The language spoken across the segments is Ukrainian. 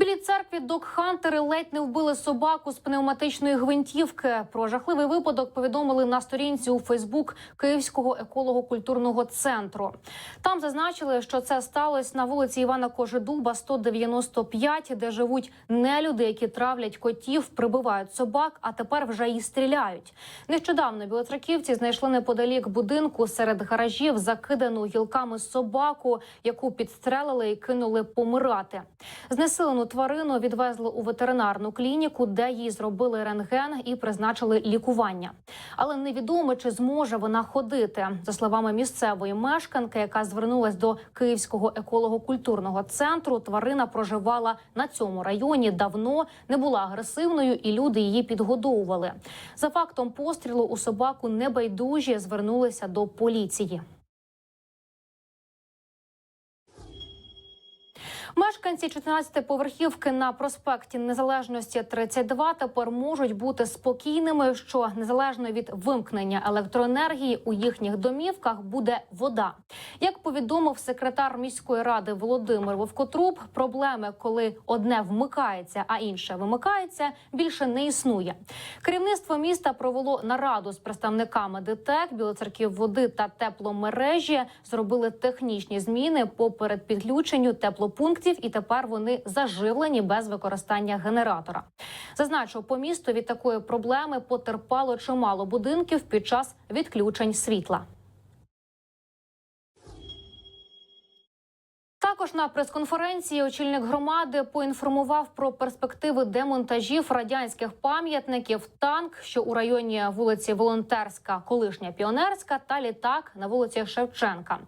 Білій церкві док-хантери ледь не вбили собаку з пневматичної гвинтівки. Про жахливий випадок повідомили на сторінці у Фейсбук Київського еколого-культурного центру. Там зазначили, що це сталося на вулиці Івана Кожедуба, 195, де живуть нелюди, які травлять котів, прибивають собак, а тепер вже і стріляють. Нещодавно білоцерківці знайшли неподалік будинку серед гаражів закидану гілками собаку, яку підстрелили і кинули помирати. Знесилену тварину відвезли у ветеринарну клініку, де їй зробили рентген і призначили лікування. Але невідомо, чи зможе вона ходити. За словами місцевої мешканки, яка звернулась до Київського еколого-культурного центру, тварина проживала на цьому районі давно, не була агресивною, і люди її підгодовували. За фактом пострілу у собаку небайдужі звернулися до поліції. Мешканці 14-поверхівки на проспекті Незалежності 32 тепер можуть бути спокійними, що незалежно від вимкнення електроенергії у їхніх домівках буде вода. Як повідомив секретар міської ради Володимир Вовкотруб, проблеми, коли одне вмикається, а інше вимикається, більше не існує. Керівництво міста провело нараду з представниками ДТЕК, білоцерків води та тепломережі. Зробили технічні зміни по передпідключенню теплопунктів, і тепер вони заживлені без використання генератора. Зазначу, по місту від такої проблеми потерпало чимало будинків під час відключень світла. Також на прес-конференції очільник громади поінформував про перспективи демонтажів радянських пам'ятників, танк, що у районі вулиці Волонтерська, колишня піонерська, та літак на вулиці Шевченка.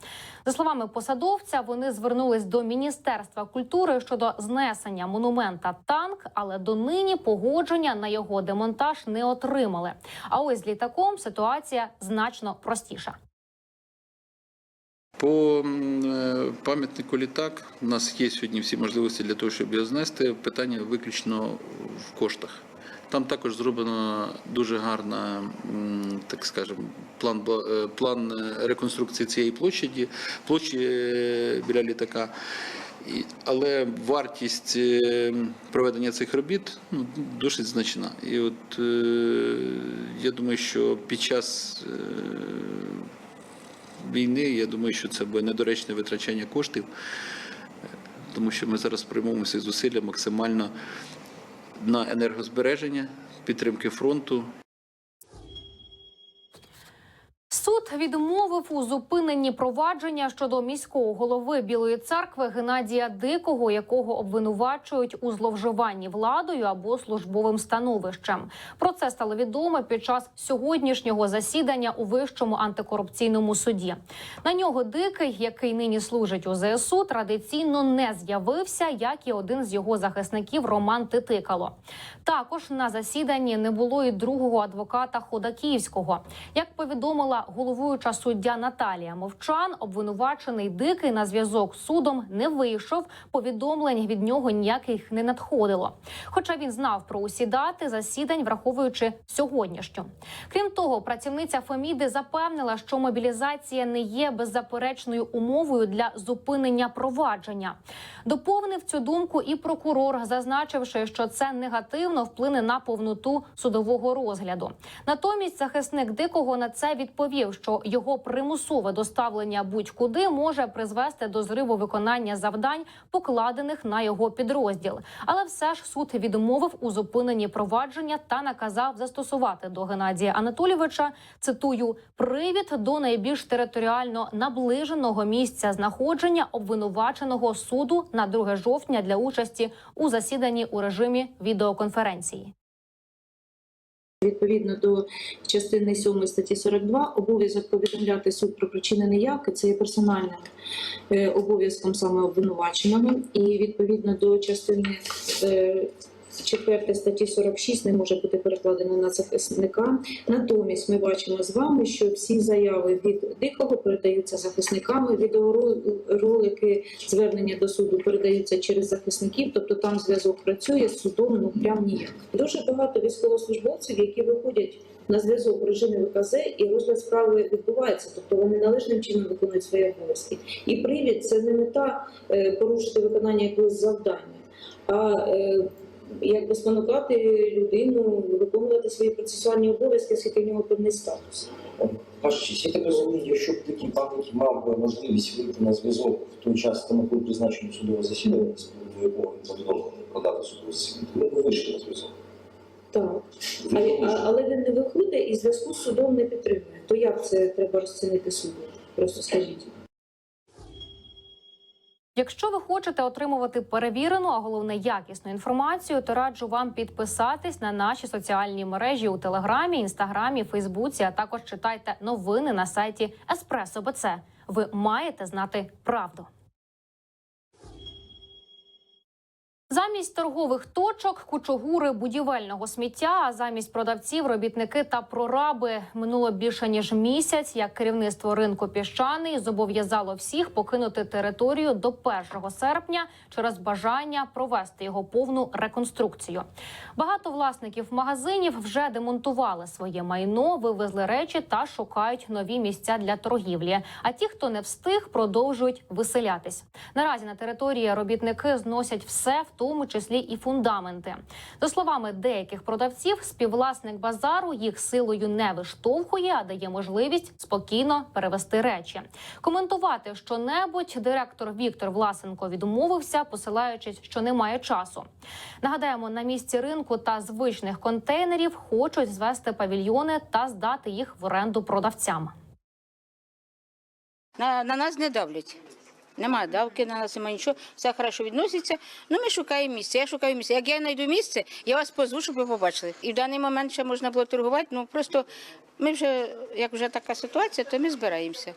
За словами посадовця, вони звернулись до міністерства культури щодо знесення монумента танк, але донині погодження на його демонтаж не отримали. А ось з літаком ситуація значно простіша. По е, пам'ятнику літак у нас є сьогодні всі можливості для того, щоб його знести. Питання виключно в коштах. Там також зроблено дуже гарна, так скажемо, план, е, план е, реконструкції цієї площі е, біля літака. Але вартість проведення цих робіт ну, досить значна. І от я думаю, що під час війни, я думаю, що це буде недоречне витрачання коштів, тому що ми зараз приймемо всі зусилля максимально на енергозбереження, підтримки фронту Суд відмовив у зупиненні провадження щодо міського голови Білої церкви Геннадія Дикого, якого обвинувачують у зловживанні владою або службовим становищем. Про це стало відомо під час сьогоднішнього засідання у вищому антикорупційному суді. На нього дикий, який нині служить у ЗСУ, традиційно не з'явився, як і один з його захисників Роман Титикало. Також на засіданні не було і другого адвоката Ходаківського. Як повідомила головуюча суддя Наталія Мовчан, обвинувачений дикий на зв'язок з судом не вийшов. Повідомлень від нього ніяких не надходило. Хоча він знав про усі дати засідань, враховуючи сьогоднішню. Крім того, працівниця Феміди запевнила, що мобілізація не є беззаперечною умовою для зупинення провадження. Доповнив цю думку і прокурор, зазначивши, що це негативно вплине на повноту судового розгляду. Натомість захисник дикого на це відповів, що його примусове доставлення будь-куди може призвести до зриву виконання завдань, покладених на його підрозділ. Але все ж суд відмовив у зупиненні провадження та наказав застосувати до Геннадія Анатолійовича цитую привід до найбільш територіально наближеного місця знаходження обвинуваченого суду на 2 жовтня для участі у засіданні у режимі відеоконференції. Відповідно до частини 7 статті 42 обов'язок повідомляти суд про причини неявки це є персональним е, обов'язком саме обвинуваченими. І відповідно до частини е, 4 статті 46 не може бути перекладено на захисника. Натомість ми бачимо з вами, що всі заяви від дикого передаються захисниками, відеоролики звернення до суду передаються через захисників, тобто там зв'язок працює з судом, ну прям ніяк. Дуже багато військовослужбовців, які виходять на зв'язок в режимі ВКЗ, і розгляд справи відбувається, тобто вони належним чином виконують свої обов'язки. І привід це не мета е, порушити виконання якогось завдання. а е, якби спонукати людину виконувати свої процесуальні обов'язки, оскільки в нього певний статус. Ваша я так розумію, якщо б такий пам'ять мав би можливість вийти на зв'язок в той час, коли призначено судове засідання, з приводу якого він повідомив про дату судового засідання, ми вийшли на зв'язок. Так. А, а, але він не виходить і зв'язку з судом не підтримує. То як це треба розцінити суду? Просто скажіть. Якщо ви хочете отримувати перевірену, а головне якісну інформацію, то раджу вам підписатись на наші соціальні мережі у Телеграмі, Інстаграмі, Фейсбуці, а також читайте новини на сайті Еспресо БЦ. Ви маєте знати правду. Замість торгових точок, кучугури будівельного сміття, а замість продавців, робітники та прораби минуло більше ніж місяць. Як керівництво ринку піщаний зобов'язало всіх покинути територію до 1 серпня через бажання провести його повну реконструкцію. Багато власників магазинів вже демонтували своє майно, вивезли речі та шукають нові місця для торгівлі. А ті, хто не встиг, продовжують виселятись. Наразі на території робітники зносять все, в тому числі і фундаменти. За словами деяких продавців, співвласник базару їх силою не виштовхує, а дає можливість спокійно перевести речі. Коментувати що-небудь директор Віктор Власенко відмовився, посилаючись, що немає часу. Нагадаємо, на місці ринку та звичних контейнерів хочуть звести павільйони та здати їх в оренду продавцям. На, на нас не давлять. Нема давки на нас, немає нічого, все хорошо відноситься. Ну, ми шукаємо місце. Я шукаю місце. Як я знайду місце, я вас позву, щоб ви побачили. І в даний момент ще можна було торгувати. Ну просто ми вже, як вже така ситуація, то ми збираємося.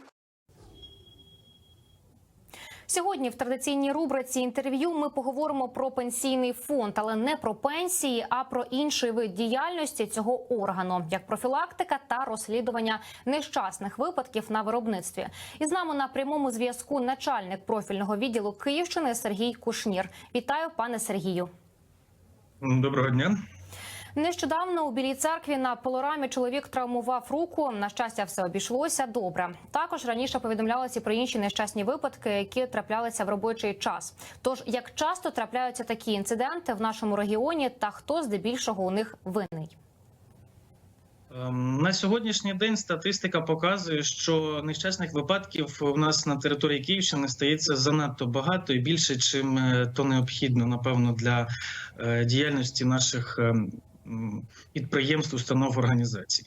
Сьогодні в традиційній рубриці інтерв'ю ми поговоримо про пенсійний фонд, але не про пенсії, а про інший вид діяльності цього органу, як профілактика та розслідування нещасних випадків на виробництві. І з нами на прямому зв'язку начальник профільного відділу Київщини Сергій Кушнір. Вітаю, пане Сергію. Доброго дня. Нещодавно у білій церкві на пилорамі чоловік травмував руку. На щастя, все обійшлося добре. Також раніше повідомлялося про інші нещасні випадки, які траплялися в робочий час. Тож як часто трапляються такі інциденти в нашому регіоні, та хто здебільшого у них винний? Ем, На сьогоднішній день статистика показує, що нещасних випадків у нас на території Київщини стається занадто багато і більше, чим е, то необхідно, напевно, для е, діяльності наших ем, підприємств, установ організацій.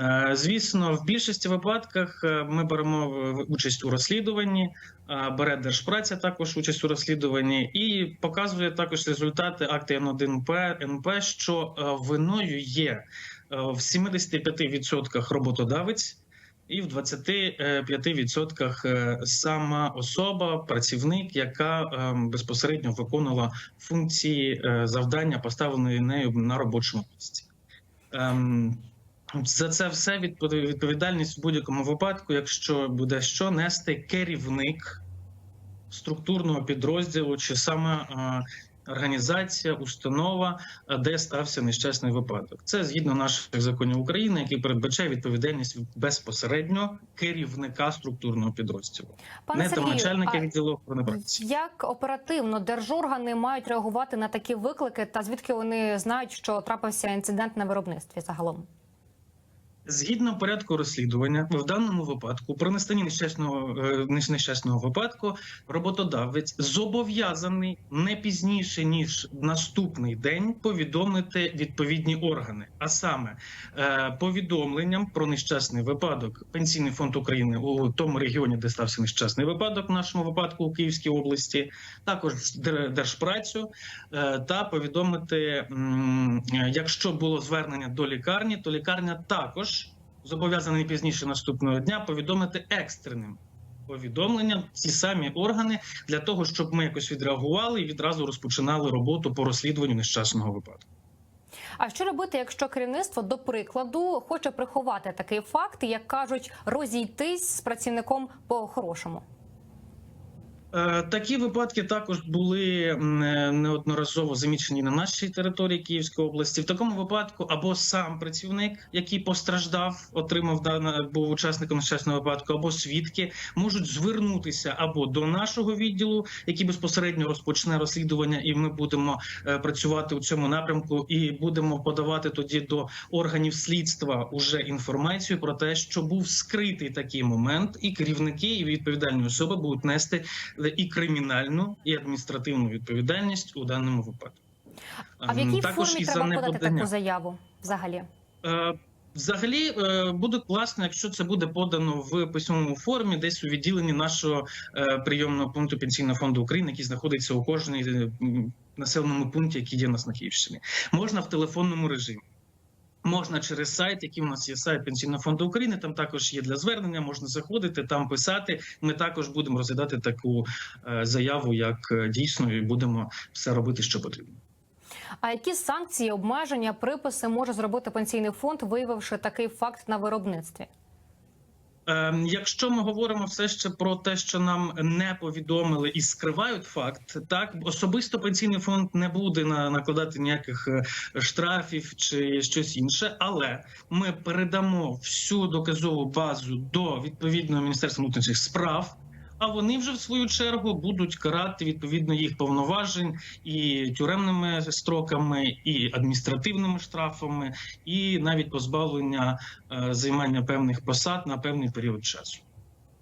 Е, Звісно, в більшості випадках е, ми беремо участь у розслідуванні. е, Бере держпраця також участь у розслідуванні і показує також результати акти Н1П НП, що виною є в 75% роботодавець. І в 25% е, сама особа, працівник, яка е, безпосередньо виконувала функції е, завдання, поставленої нею на робочому місці. Ем, За це все відповідальність в будь-якому випадку, якщо буде що нести керівник структурного підрозділу чи саме е, організація, установа, е, де стався нещасний випадок. Це згідно наших законів України, який передбачає відповідальність безпосередньо керівника структурного підрозділу, Пане не там начальника відділу охорони праці. як оперативно держоргани мають реагувати на такі виклики, та звідки вони знають, що трапився інцидент на виробництві загалом? Згідно порядку розслідування, в даному випадку при настанні нещасного е, нещасного випадку роботодавець зобов'язаний не пізніше ніж наступний день повідомити відповідні органи, а саме е, повідомленням про нещасний випадок. Пенсійний фонд України у тому регіоні, де стався нещасний випадок, в нашому випадку у Київській області, також держпрацю е, та повідомити, якщо було звернення до лікарні, то лікарня також зобов'язана не пізніше наступного дня повідомити екстреним повідомленням ці самі органи для того, щоб ми якось відреагували і відразу розпочинали роботу по розслідуванню нещасного випадку. А що робити, якщо керівництво, до прикладу, хоче приховати такий факт, як кажуть, розійтись з працівником по-хорошому? Е, Такі випадки також були е, неодноразово замічені на нашій території Київської області. В такому випадку або сам працівник, який постраждав, отримав дане, був учасником нещасного випадку, або свідки можуть звернутися або до нашого відділу, який безпосередньо розпочне розслідування, і ми будемо е, працювати у цьому напрямку, і будемо подавати тоді до органів слідства уже інформацію про те, що був скритий такий момент, і керівники і відповідальні особи будуть нести і кримінальну, і адміністративну відповідальність у даному випадку. А в Ем, якій Також формі треба подати таку заяву взагалі? Е, Взагалі е, буде класно, якщо це буде подано в письмовому формі, десь у відділенні нашого е, прийомного пункту пенсійного фонду України, який знаходиться у кожній населеному пункті, який є у нас на Київщині. Можна в телефонному режимі. Можна через сайт, який у нас є сайт Пенсійного фонду України. Там також є для звернення. Можна заходити, там писати. Ми також будемо розглядати таку е, заяву як е, дійсно, і будемо все робити, що потрібно. А які санкції, обмеження, приписи може зробити пенсійний фонд, виявивши такий факт на виробництві? Ем, Якщо ми говоримо все ще про те, що нам не повідомили і скривають факт, так особисто пенсійний фонд не буде на накладати ніяких е, штрафів чи щось інше, але ми передамо всю доказову базу до відповідного міністерства внутрішніх справ. А вони вже в свою чергу будуть карати відповідно їх повноважень і тюремними строками, і адміністративними штрафами, і навіть позбавлення е, займання певних посад на певний період часу.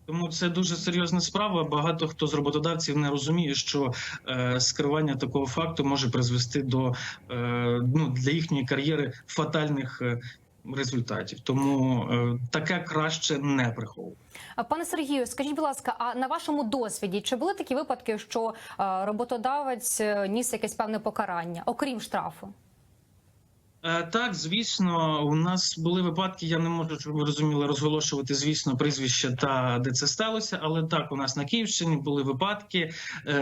Тому це дуже серйозна справа. Багато хто з роботодавців не розуміє, що е, скривання такого факту може призвести до е, ну для їхньої кар'єри фатальних е, результатів. Тому е, таке краще не приховувати. Пане Сергію, скажіть, будь ласка, а на вашому досвіді чи були такі випадки, що е, роботодавець е, ніс якесь певне покарання, окрім штрафу? Так, звісно, у нас були випадки. Я не можу, щоб ви розуміли, розголошувати, звісно, прізвище та де це сталося. Але так, у нас на Київщині були випадки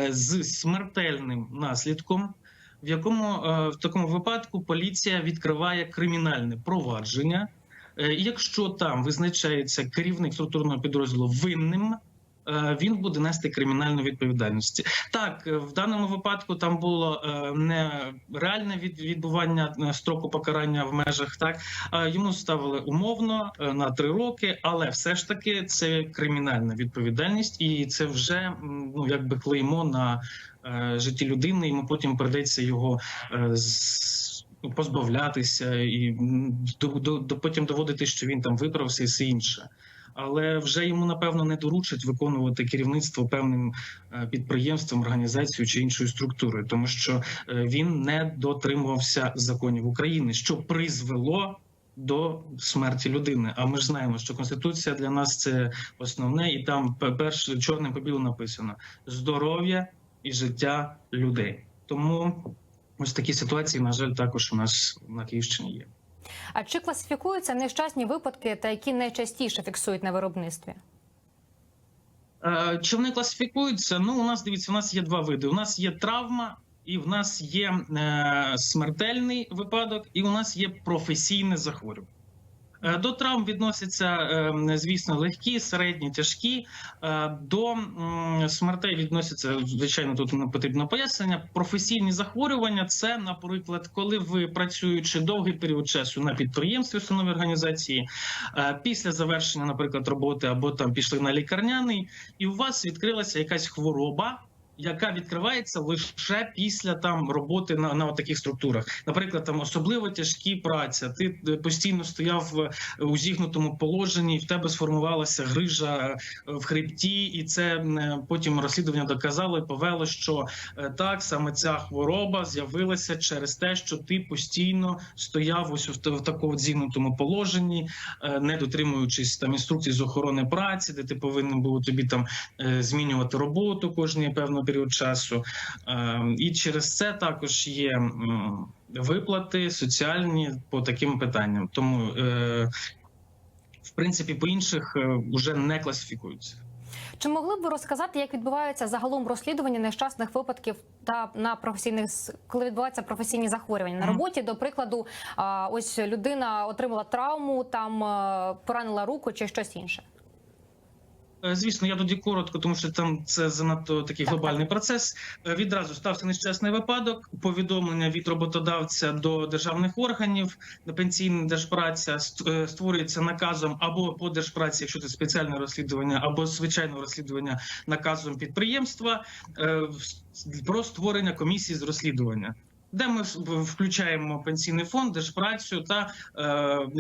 з смертельним наслідком, в якому е, в такому випадку поліція відкриває кримінальне провадження. Е, Якщо там визначається керівник структурного підрозділу винним. е, Він буде нести кримінальну відповідальність. Так, в даному випадку там було не реальне від- відбування строку покарання в межах. Так йому ставили умовно на три роки, але все ж таки це кримінальна відповідальність, і це вже ну якби клеймо на житті людини. Йому потім придеться його е, позбавлятися і до, до, до потім доводити, що він там виправився і все інше. Але вже йому напевно не доручать виконувати керівництво певним е, підприємством, організацією чи іншою структурою, тому що е, він не дотримувався законів України, що призвело до смерті людини. А ми ж знаємо, що конституція для нас це основне, і там пе- перше чорним по білому написано здоров'я і життя людей. Тому ось такі ситуації, на жаль, також у нас на Київщині є. А чи класифікуються нещасні випадки, та які найчастіше фіксують на виробництві? Е, Чи вони класифікуються? Ну, у нас дивіться, у нас є два види. У нас є травма, і в нас є е, смертельний випадок, і у нас є професійне захворювання. Е, До травм відносяться, е, звісно, легкі, середні, тяжкі. Е, До смертей відносяться, звичайно, тут не потрібно пояснення. Професійні захворювання це, наприклад, коли ви працюючи довгий період часу на підприємстві установі організації, е, після завершення, наприклад, роботи або там пішли на лікарняний, і у вас відкрилася якась хвороба. Яка відкривається лише після там роботи на, на таких структурах, наприклад, там особливо тяжкі праця. Ти е, постійно стояв е, у зігнутому положенні, і в тебе сформувалася грижа е, в хребті, і це потім розслідування доказало і повело, що так саме ця хвороба з'явилася через те, що ти постійно стояв ось в, такому зігнутому положенні, не дотримуючись там інструкцій з охорони праці, де ти повинен був тобі там змінювати роботу кожний певний період часу. Е, І через це також є виплати соціальні по таким питанням. Тому, е, в принципі, по інших е, вже не класифікуються. Чи могли б ви розказати, як відбувається загалом розслідування нещасних випадків та на професійних коли відбуваються професійні захворювання на роботі? До прикладу, ось людина отримала травму, там е, поранила руку чи щось інше? Е, Звісно, я тоді коротко, тому що там це занадто такий глобальний процес. Е, Відразу стався нещасний випадок. Повідомлення від роботодавця до державних органів, на пенсійна держпраця е, створюється наказом або по держпраці, якщо це спеціальне розслідування, або звичайне розслідування наказом підприємства про створення комісії з розслідування. Де ми включаємо пенсійний фонд, держпрацю та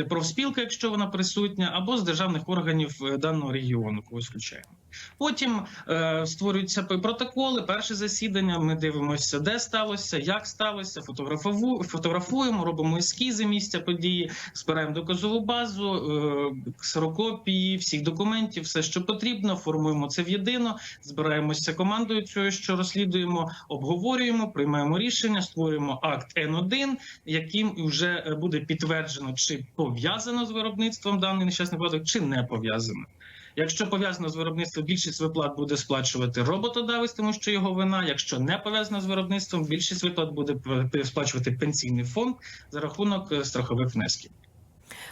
е, профспілка, якщо вона присутня, або з державних органів е, даного регіону, когось включаємо. Потім е, створюються протоколи, перше засідання. Ми дивимося, де сталося, як сталося, фотографову, фотографуємо, робимо ескізи місця події, збираємо доказову базу, е, ксерокопії всіх документів, все, що потрібно, формуємо це в єдино, збираємося командою цього, що розслідуємо, обговорюємо, приймаємо рішення, створюємо акт Н1, яким вже е, буде підтверджено, чи пов'язано з виробництвом даний нещасний випадок, чи не пов'язано. Якщо пов'язано з виробництвом, більшість виплат буде сплачувати роботодавець, тому що його вина. Якщо не пов'язано з виробництвом, більшість виплат буде сплачувати пенсійний фонд за рахунок е, страхових внесків.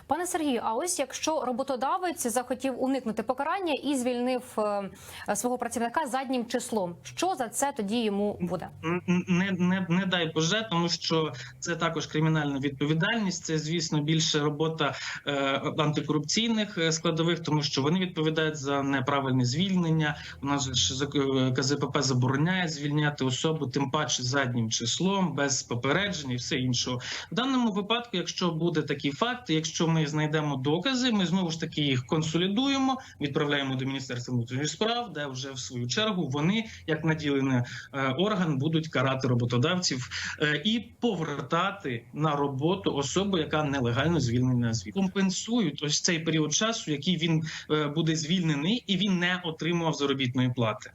Пане Сергію, а ось якщо роботодавець захотів уникнути покарання і звільнив е, свого працівника заднім числом, що за це тоді йому буде? Не, не, не дай Боже, тому що це також кримінальна відповідальність. Це, звісно, більше робота е, антикорупційних е, складових, тому що вони відповідають за неправильне звільнення. У нас ж е, КЗПП забороняє звільняти особу, тим паче заднім числом, без попереджень і все іншого. В даному випадку, якщо буде такий факт, якщо ми знайдемо докази, ми знову ж таки їх консолідуємо, відправляємо до міністерства внутрішніх справ, де вже в свою чергу вони, як наділений е, орган, будуть карати роботодавців е, і повертати на роботу особу, яка нелегально звільнена звідти. Компенсують ось цей період часу, який він е, буде звільнений, і він не отримував заробітної плати.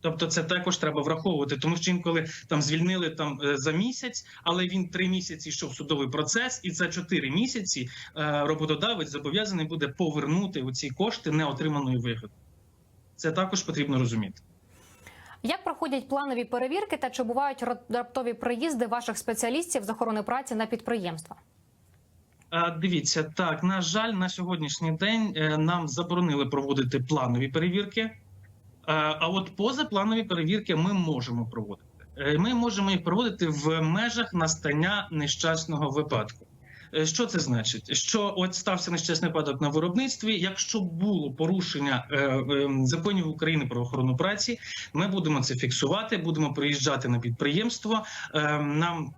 Тобто це також треба враховувати, тому що інколи там звільнили там е, за місяць, але він три місяці йшов судовий процес, і за чотири місяці е, роботодавець зобов'язаний буде повернути оці кошти неотриманої вигоди. Це також потрібно розуміти. Як проходять планові перевірки та чи бувають ра- раптові приїзди ваших спеціалістів з охорони праці на підприємства? Дивіться, так на жаль, на сьогоднішній день е, нам заборонили проводити планові перевірки. Е, А от позапланові перевірки ми можемо проводити. Е, Ми можемо їх проводити в межах настання нещасного випадку. Е, Що це значить? Що от стався нещасний випадок на виробництві. Якщо було порушення е, е, законів України про охорону праці, ми будемо це фіксувати, будемо приїжджати на підприємство. Е, Нам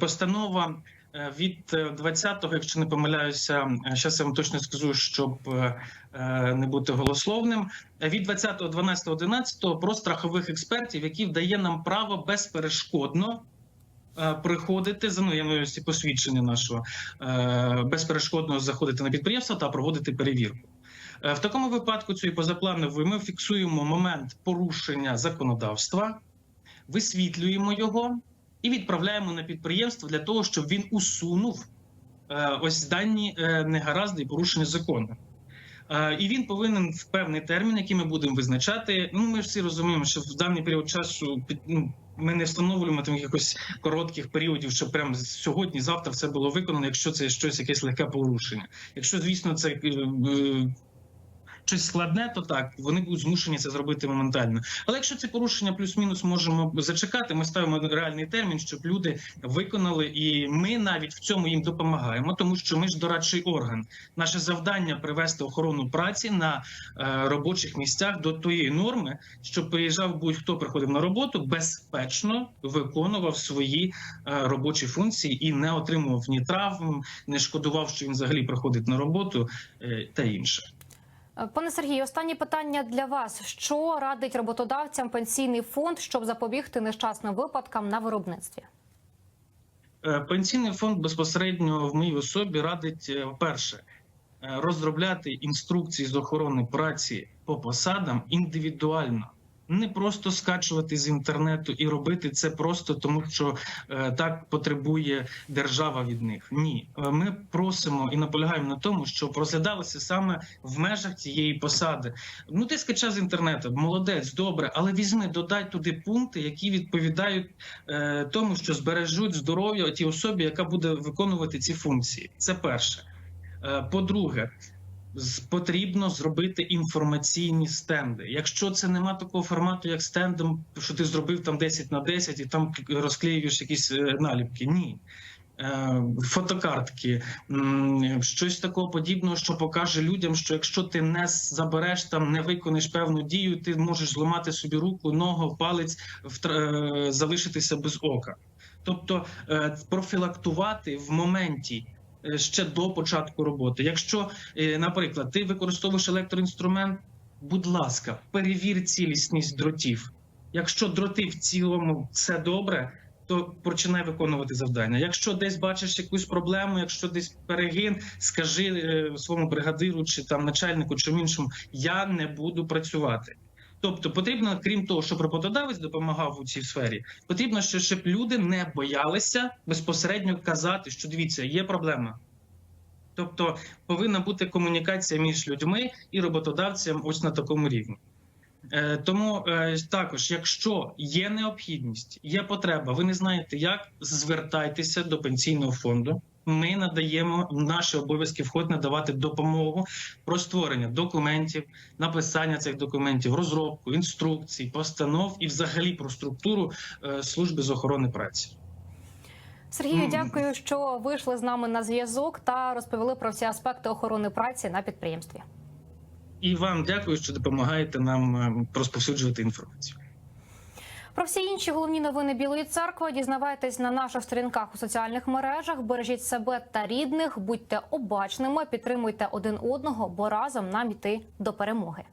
постанова від е, 20-го, якщо не помиляюся, зараз я вам точно скажу, щоб е, е, не бути голословним. е, Від 20-го, 12-го, 11-го про страхових експертів, які дає нам право безперешкодно. е, Приходити за ну, я посвідчення нашого е, безперешкодно заходити на підприємство та проводити перевірку. Е, В такому випадку цієї позапланової ми фіксуємо момент порушення законодавства, висвітлюємо його і відправляємо на підприємство для того, щоб він усунув е, ось дані е, негаразди і порушення закону. Е, І він повинен в певний термін, який ми будемо визначати. Ну, ми ж всі розуміємо, що в даний період часу ну, ми не встановлюємо там якихось коротких періодів, що прямо сьогодні, завтра все було виконано, якщо це щось якесь легке порушення. Якщо, звісно, це щось складне, то так вони будуть змушені це зробити моментально. Але якщо це порушення плюс-мінус можемо зачекати, ми ставимо реальний термін, щоб люди виконали, і ми навіть в цьому їм допомагаємо, тому що ми ж дорадчий орган. Наше завдання привести охорону праці на е, робочих місцях до тої норми, щоб приїжджав будь-хто приходив на роботу, безпечно виконував свої е, робочі функції і не отримував ні травм, не шкодував, що він взагалі приходить на роботу е, та інше. Е, Пане Сергію, останнє питання для вас: що радить роботодавцям пенсійний фонд, щоб запобігти нещасним випадкам на виробництві? Е, Пенсійний фонд безпосередньо в моїй особі радить е, перше розробляти інструкції з охорони праці по посадам індивідуально. Не просто скачувати з інтернету і робити це просто тому, що е, так потребує держава від них. Ні, Е, ми просимо і наполягаємо на тому, щоб розглядалося саме в межах цієї посади. Ну, ти скачав з інтернету, молодець, добре, але візьми, додай туди пункти, які відповідають е, тому, що збережуть здоров'я тій особі, яка буде виконувати ці функції. Це перше. По-друге, потрібно зробити інформаційні стенди. Якщо це нема такого формату, як стендом, що ти зробив там 10 на 10 і там розклеюєш якісь е, наліпки. Ні. Е, Фотокартки, щось такого подібного, що покаже людям, що якщо ти не забереш там, не виконаєш певну дію, ти можеш зламати собі руку, ногу, палець, втра- е, залишитися без ока. Тобто профілактувати в моменті ще до початку роботи. Якщо, е, наприклад, ти використовуєш електроінструмент, будь ласка, перевір цілісність дротів. Якщо дроти в цілому все добре, то починай виконувати завдання. Якщо десь бачиш якусь проблему, якщо десь перегин, скажи е, своєму бригадиру чи там начальнику чи іншому, я не буду працювати. Тобто потрібно, крім того, щоб роботодавець допомагав у цій сфері, потрібно, щоб люди не боялися безпосередньо казати, що дивіться, є проблема. Тобто повинна бути комунікація між людьми і роботодавцем ось на такому рівні. Е, Тому е, також, якщо є необхідність, є потреба, ви не знаєте як, звертайтеся до пенсійного фонду. Ми надаємо наші обов'язки вход надавати допомогу про створення документів, написання цих документів, розробку, інструкцій, постанов і взагалі про структуру е, служби з охорони праці. Сергію, дякую, що вийшли з нами на зв'язок та розповіли про всі аспекти охорони праці на підприємстві. І вам дякую, що допомагаєте нам е, розповсюджувати інформацію. Про всі інші головні новини Білої церкви дізнавайтесь на наших сторінках у соціальних мережах. Бережіть себе та рідних, будьте обачними, підтримуйте один одного, бо разом нам іти до перемоги.